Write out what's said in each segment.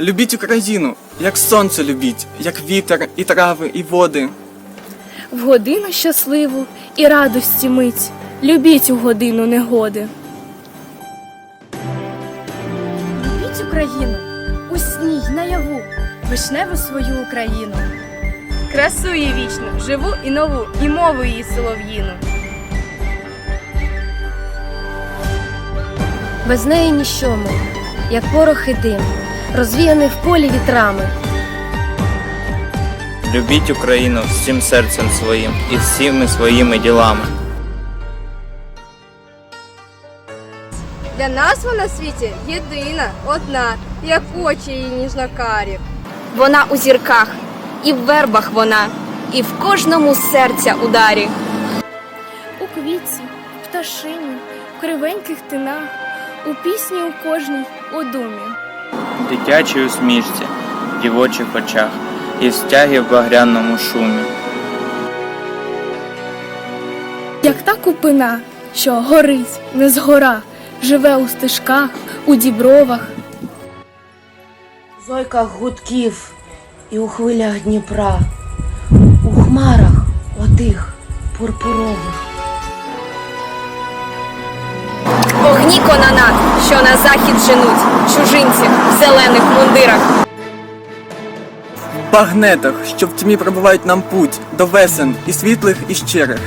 Любіть Україну, як сонце любіть, як вітер, і трави, і води. В годину щасливу і радості мить. Любіть у годину негоди. Любіть Україну у сні й наяву, вишневу свою Україну. Красу її вічну, живу і нову, і мову її солов'їну. Без неї ніщо ми, як порох і дим, розвіяний в полі вітрами. Любіть Україну всім серцем своїм і всіми своїми ділами. Для нас вона в світі єдина, одна, як очі її ніжнокарі. Вона у зірках, і в вербах вона, і в кожному серця ударі. У квітці, в пташині, в кривеньких тинах, у пісні у кожній у думі. Дитячій усмішці, в дівочих очах і в стягі в багряному шумі. Як та купина, що горить, не згора, живе у стежках, у дібровах. В зойках гудків і у хвилях Дніпра, у хмарах отих пурпурових. Вогні кононат, що на захід женуть, чужинці в зелених мундирах. В багнетах, що в тьмі пробивають нам путь до весен і світлих, і щирих.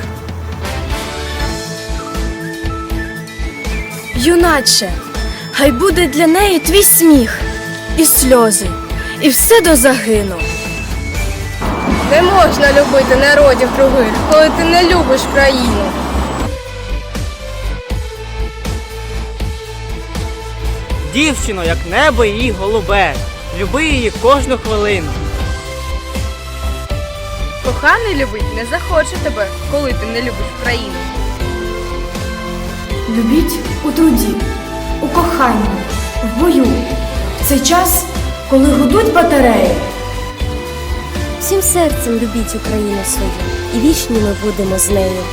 Юначе, хай буде для неї твій сміх, і сльози, і все до загину. Не можна любити народів других, коли ти не любиш країну. Дівчино, як небо її голубе, люби її кожну хвилину. Коханий любить не захоче тебе, коли ти не любиш країну. Любіть у труді, у коханні, в бою. В цей час, коли гудуть батареї, Всім серцем любіть Україну свою, і вічні ми будемо з нею.